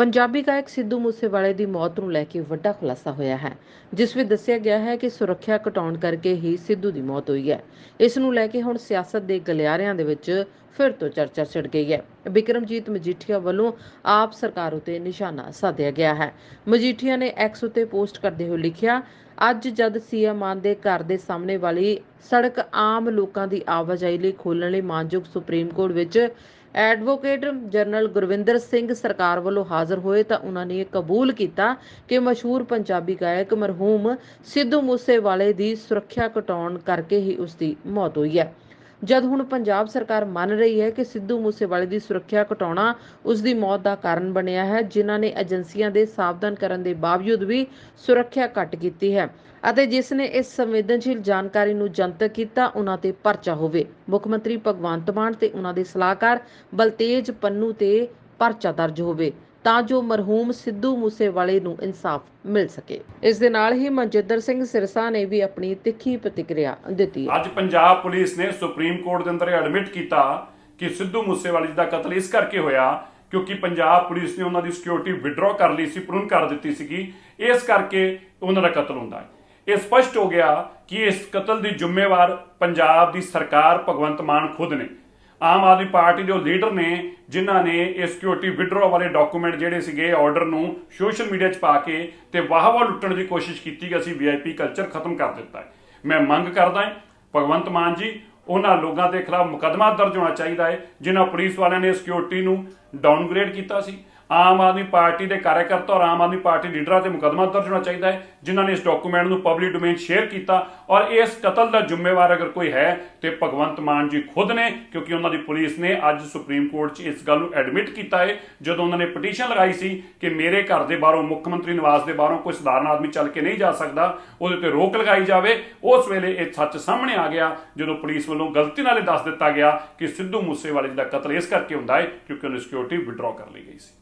ਪੰਜਾਬੀ ਗਾਇਕ ਸਿੱਧੂ ਮੂਸੇਵਾਲੇ ਦੀ ਮੌਤ ਨੂੰ ਲੈ ਕੇ ਵੱਡਾ ਖੁਲਾਸਾ ਹੋਇਆ ਹੈ, ਜਿਸ ਵਿੱਚ ਦੱਸਿਆ ਗਿਆ ਹੈ ਕਿ ਸੁਰੱਖਿਆ ਘਟਾਉਣ ਕਰਕੇ ਹੀ ਸਿੱਧੂ ਦੀ ਮੌਤ ਹੋਈ ਹੈ। ਇਸ ਨੂੰ ਲੈ ਕੇ ਹੁਣ ਸਿਆਸਤ ਦੇ ਗਲਿਆਰਿਆਂ ਦੇ ਵਿੱਚ ਫਿਰ ਤੋਂ ਚਰਚਾ ਛਿੜ ਗਈ ਹੈ। ਬਿਕਰਮਜੀਤ ਮਜੀਠੀਆ ਵੱਲੋਂ ਆਪ ਸਰਕਾਰ ਉਤੇ ਨਿਸ਼ਾਨਾ ਸਾਧਿਆ ਗਿਆ ਹੈ। ਮਜੀਠੀਆ ਨੇ ਐਕਸ ਉਤੇ ਪੋਸਟ ਕਰਦੇ ਹੋਏ ਲਿਖਿਆ, ਅੱਜ ਜਦ ਸੀਐਮ ਮਾਨ ਦੇ ਘਰ ਦੇ ਸਾਹਮਣੇ ਵਾਲੀ ਸੜਕ ਆਮ ਲੋਕਾਂ ਦੀ ਆਵਾਜਾਈ ਲਈ ਖੋਲਣ ਲਈ ਮਾਨਯੋਗ ਸੁਪਰੀਮ ਕੋਰਟ ਵਿੱਚ ਐਡਵੋਕੇਟ ਜਨਰਲ ਗੁਰਵਿੰਦਰ ਸਿੰਘ ਸਰਕਾਰ ਵੱਲੋਂ ਹਾਜ਼ਰ ਹੋਏ ਤਾਂ ਉਹਨਾਂ ਨੇ ਇਹ ਕਬੂਲ ਕੀਤਾ ਕਿ ਮਸ਼ਹੂਰ ਪੰਜਾਬੀ ਗਾਇਕ ਮਰਹੂਮ ਸਿੱਧੂ ਮੂਸੇਵਾਲੇ ਦੀ ਸੁਰੱਖਿਆ ਘਟਾਉਣ ਕਰਕੇ ਹੀ ਉਸ ਦੀ ਮੌਤ ਹੋਈ ਹੈ। ਜਦ ਹੁਣ ਪੰਜਾਬ ਸਰਕਾਰ ਮੰਨ ਰਹੀ ਹੈ ਕਿ ਸਿੱਧੂ ਮੂਸੇਵਾਲੇ ਦੀ ਸੁਰੱਖਿਆ ਘਟਾਉਣਾ ਉਸ ਦੀ ਮੌਤ ਦਾ ਕਾਰਨ ਬਣਿਆ ਹੈ, ਜਿਨ੍ਹਾਂ ਨੇ ਏਜੰਸੀਆਂ ਦੇ ਸਾਵਧਾਨ ਕਰਨ ਦੇ ਬਾਵਜੂਦ ਵੀ ਸੁਰੱਖਿਆ ਘੱਟ ਕੀਤੀ ਹੈ ਅਤੇ ਜਿਸ ਨੇ ਇਸ ਸੰਵੇਦਨਸ਼ੀਲ ਜਾਣਕਾਰੀ ਨੂੰ ਜਨਤਕ ਕੀਤਾ, ਉਹਨਾਂ ਤੇ ਪਰਚਾ ਹੋਵੇ। ਮੁੱਖ ਮੰਤਰੀ ਭਗਵੰਤ ਮਾਨ ਤੇ ਉਹਨਾਂ ਦੇ ਸਲਾਹਕਾਰ ਬਲਤੇਜ ਪੰਨੂ ਤੇ ਪਰਚਾ ਦਰਜ ਹੋਵੇ। ਤਾਂ ਜੋ ਮਰਹੂਮ ਸਿੱਧੂ ਮੂਸੇਵਾਲੇ ਨੂੰ ਇਨਸਾਫ ਮਿਲ ਸਕੇ। ਇਸ ਦੇ ਨਾਲ ਹੀ ਮਨਜਿੰਦਰ ਸਿੰਘ ਸਿਰਸਾ ਨੇ ਵੀ ਆਪਣੀ ਤਿੱਖੀ ਪ੍ਰਤੀਕਿਰਿਆ ਦਿੱਤੀ ਅੱਜ ਪੰਜਾਬ ਪੁਲਿਸ ਨੇ ਸੁਪਰੀਮ ਕੋਰਟ ਦੇ ਅੰਦਰ ਐਡਮਿਟ ਕੀਤਾ ਕਿ ਸਿੱਧੂ ਮੂਸੇਵਾਲੇ ਜੀ ਦਾ ਕਤਲ ਇਸ ਕਰਕੇ ਹੋਇਆ ਕਿਉਂਕਿ ਪੰਜਾਬ ਪੁਲਿਸ ਨੇ ਉਹਨਾਂ ਦੀ ਸਿਕਿਉਰਿਟੀ ਵਿਡਰਾਅ ਕਰ ਲਈ ਸੀ, ਪ੍ਰੂਨ ਕਰ ਦਿੱਤੀ ਸੀਗੀ। ਇਸ ਕਰਕੇ ਉਹਨਾਂ ਦਾ ਕਤਲ ਹੁੰਦਾ ਹੈ। ਇਹ ਸਪਸ਼ਟ ਹੋ ਗਿਆ ਕਿ ਇਸ ਕਤਲ ਦੀ ਜ਼ਿੰਮੇਵਾਰ ਪੰਜਾਬ ਦੀ ਸਰਕਾਰ ਭਗਵੰਤ ਮਾਨ ਖੁਦ ਨੇ। ਆਮ ਆਦਮੀ ਪਾਰਟੀ ਦੇ ਉਹ ਲੀਡਰ ਨੇ, ਜਿਨ੍ਹਾਂ ਨੇ ਇਹ ਸਿਕਿਉਰਿਟੀ ਵਿਡਰਾਅ ਵਾਲੇ ਡਾਕੂਮੈਂਟ ਜਿਹੜੇ ਸੀਗੇ ਆਰਡਰ ਨੂੰ ਸੋਸ਼ਲ ਮੀਡੀਆ 'ਚ ਪਾ ਕੇ ਤੇ ਵਾਹ ਲੁੱਟਣ ਦੀ ਕੋਸ਼ਿਸ਼ ਕੀਤੀ ਕਿ ਅਸੀਂ ਵੀਆਈਪੀ ਕਲਚਰ ਖਤਮ ਕਰ ਦਿੱਤਾ ਹੈ। ਮੈਂ ਮੰਗ ਕਰਦਾ ਹਾਂ, ਭਗਵੰਤ ਮਾਨ ਜੀ, ਉਹਨਾਂ ਲੋਕਾਂ ਦੇ ਖਿਲਾਫ ਮੁਕੱਦਮਾ ਦਰਜ ਹੋਣਾ ਚਾਹੀਦਾ ਹੈ, ਜਿਨ੍ਹਾਂ ਪੁਲਿਸ ਵਾਲਿਆਂ ਨੇ ਸਿਕਿਉਰਿਟੀ ਨੂੰ ਡਾਊਨਗ੍ਰੇਡ ਕੀਤਾ ਸੀ। ਆਮ ਆਦਮੀ ਪਾਰਟੀ ਦੇ ਕਾਰਜਕਰਤਾ ਔਰ ਆਮ ਆਦਮੀ ਪਾਰਟੀ ਲੀਡਰਾਂ ਤੇ ਮੁਕੱਦਮਾ ਦਰਜ ਹੋਣਾ ਚਾਹੀਦਾ ਹੈ, ਜਿਨ੍ਹਾਂ ਨੇ ਇਸ ਡਾਕੂਮੈਂਟ ਨੂੰ ਪਬਲਿਕ ਡੋਮੇਨ ਸ਼ੇਅਰ ਕੀਤਾ ਔਰ ਇਸ ਕਤਲ ਦਾ ਜ਼ਿੰਮੇਵਾਰ ਅਗਰ ਕੋਈ ਹੈ ਤੇ ਭਗਵੰਤ ਮਾਨ ਜੀ ਖੁਦ ਨੇ, ਕਿਉਂਕਿ ਉਹਨਾਂ ਦੀ ਪੁਲਿਸ ਨੇ ਅੱਜ ਸੁਪਰੀਮ ਕੋਰਟ 'ਚ ਇਸ ਗੱਲ ਨੂੰ ਐਡਮਿਟ ਕੀਤਾ ਹੈ, ਜਦੋਂ ਉਹਨਾਂ ਨੇ ਪਟੀਸ਼ਨ ਲਗਾਈ ਸੀ ਕਿ ਮੇਰੇ ਘਰ ਦੇ ਬਾਹਰੋਂ ਮੁੱਖ ਮੰਤਰੀ ਨਿਵਾਸ ਦੇ ਬਾਹਰੋਂ ਕੋਈ ਸਧਾਰਨ ਆਦਮੀ ਚੱਲ ਕੇ ਨਹੀਂ ਜਾ ਸਕਦਾ, ਉਹਦੇ ਤੇ ਰੋਕ ਲਗਾਈ ਜਾਵੇ, ਉਸ ਵੇਲੇ ਇਹ ਸੱਚ ਸਾਹਮਣੇ ਆ ਗਿਆ, ਜਦੋਂ ਪੁਲਿਸ ਵੱਲੋਂ ਗਲਤੀ ਨਾਲ ਇਹ ਦੱਸ ਦਿੱਤਾ ਗਿਆ ਕਿ ਸਿੱਧੂ ਮੂਸੇਵਾਲੇ ਜੀ ਦਾ ਕਤਲ ਇਸ ਕਰਕੇ ਹੁੰਦਾ ਹੈ ਕਿਉਂਕਿ ਉਹਨੇ ਸਿਕਿਉਰਿਟੀ ਵਿਡਰਾਅ ਕਰ ਲਈ ਗਈ ਸੀ।